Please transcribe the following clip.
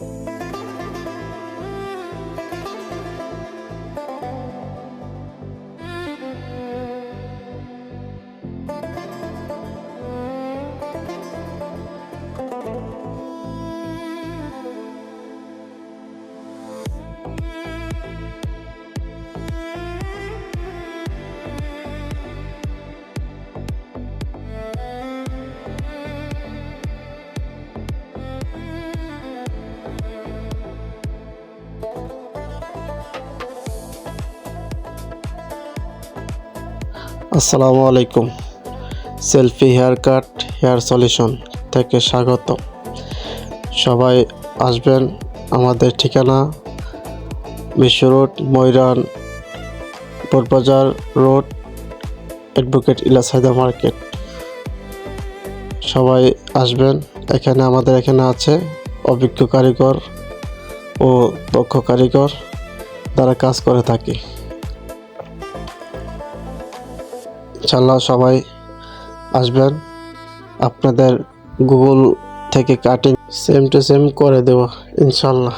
Bye. আসসালামু আলাইকুম। Selfie hair cut hair solution থেকে স্বাগত। সবাই আসবেন আমাদের ঠিকানা Bishwa road, ময়রান বোরবাজার road, advocate ইলাসাইদা market. সবাই আসবেন, এখানে আমাদের এখানে আছে অভিজ্ঞ কারিগর ও দক্ষ কারিগর দ্বারা কাজ করে থাকি। ইনশাল্লাহ সবাই আসবেন। আপনাদের গুগল থেকে কাটিং সেম টু সেম করে দেব ইনশাল্লাহ